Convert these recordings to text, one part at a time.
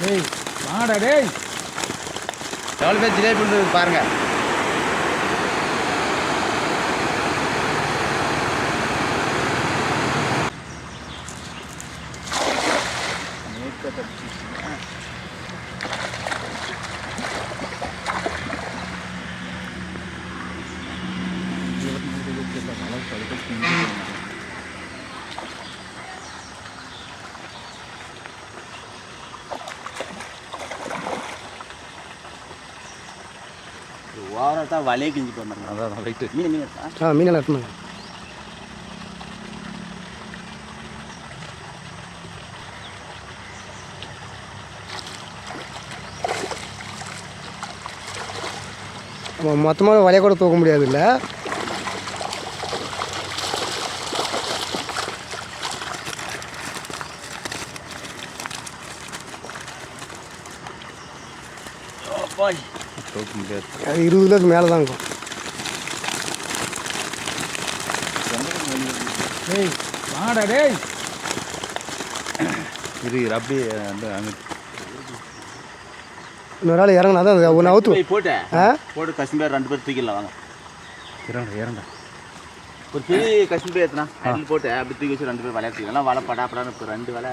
டேய் வாடா டேய். எவ்வளோ பேர் ஜிலேபி பண்ணுறது பாருங்கள் ஓவராக தான் வலையே கிஞ்சி போனாங்க அதான் ரைட்டு மீன் மீன் இருக்கா? ஆ மீனெல்லாம் எடுத்துனாங்க மொத்தமாக வலைய கூட தூக்க முடியாது இல்லை போய். தூக்க முடியாது. அது இருபது கிலோக்கு மேலே தான் இருக்கும். டேய் வாடா டேய். இரு இரு அப்படியே அந்த அங்கே. இன்னொரு ஆள் இறங்கினா தான் ஒன்று அவுத்து. போய் போட்டு ஆ? போட்டு கஷ்மீர் ரெண்டு பேர் தூக்கிடலாம் வாங்க. இறங்க இறங்க ஒரு பெரிய கஷ்மீர் ஏற்றுனா அதில் போட்டு அப்படி தூக்கி வச்சு ரெண்டு பேர் வலையா தூக்கிடலாம். வலை படா படான்னு இப்போ ரெண்டு வலை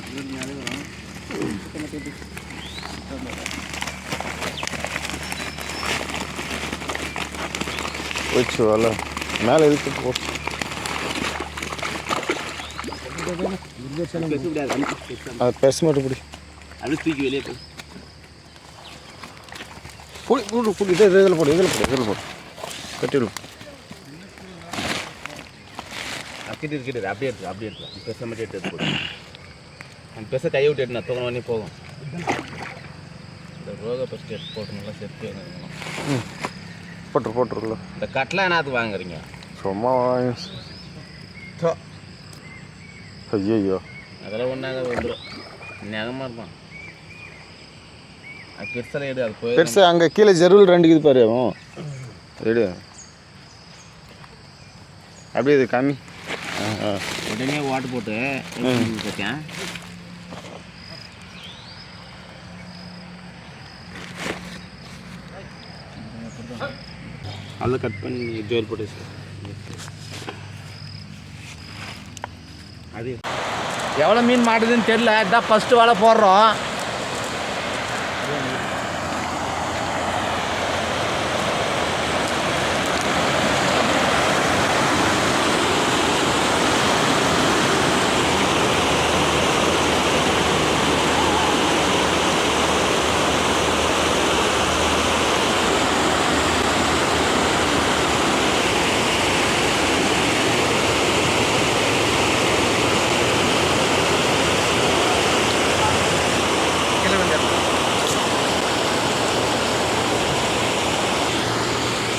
அடிச்சு ம் போச்சு வரல மேலே இருக்கு போ பேச முடியாது அது பெருசு மட்டும் பிடி அப்படி தூக்கி வெளியே போய் புடி புடி புடி இதில் போடு இதில் போடு இதில் போடு கட்டிவிடும் அக்கிட்டு அப்படியே இருக்கு அப்படியே இருக்கு பேச மட்டும் எடுத்து போடு அந்த பெருசை கையை விட்டு எடுத்து தூக்கணும் பண்ணி போகும். இந்த ரோக ஃபஸ்ட்டு எடுத்து போட்டு நல்லா செத்து ம். போட்டுரு போட்டுருல இந்த கட்டலாம் என்னத்துக்கு வாங்குறீங்க? சும்மா வாங்கி ஐயோ அதெல்லாம் ஒன்றாக வந்துடும் நகமாக இருப்பான். அது பெருசாக எடு அது போய் பெருசு அங்கே கீழே ஜெருவில் ரெண்டு இது பாரு அவன். எடு அப்படியே இது கம்மி ஆ ஆ. உடனே ஓட்டு போட்டு பார்த்தேன் அதில் கட் பண்ணி ஜோல் போட்டு அது. எவ்வளோ மீன் மாட்டுதுன்னு தெரியல. இதான் ஃபஸ்ட்டு வலை போடுறோம்.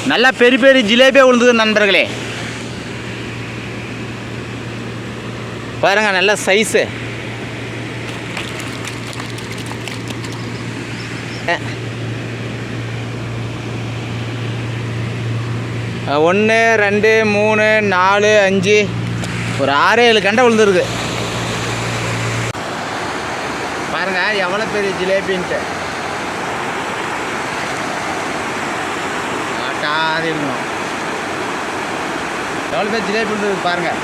நல்லா பெரிய பெரிய ஜிலேபியாக விழுந்தது நண்பர்களே. பாருங்க நல்ல சைஸு ஒன்று ரெண்டு மூணு நாலு அஞ்சு ஒரு ஆறு ஏழு கண்டை விழுந்துருக்கு பாருங்க எவ்வளோ பெரிய ஜிலேபின்ட்டு. ஆட்டாது இருக்கணும் எவ்வளோ பேர் ஜிலேபி பாருங்கள்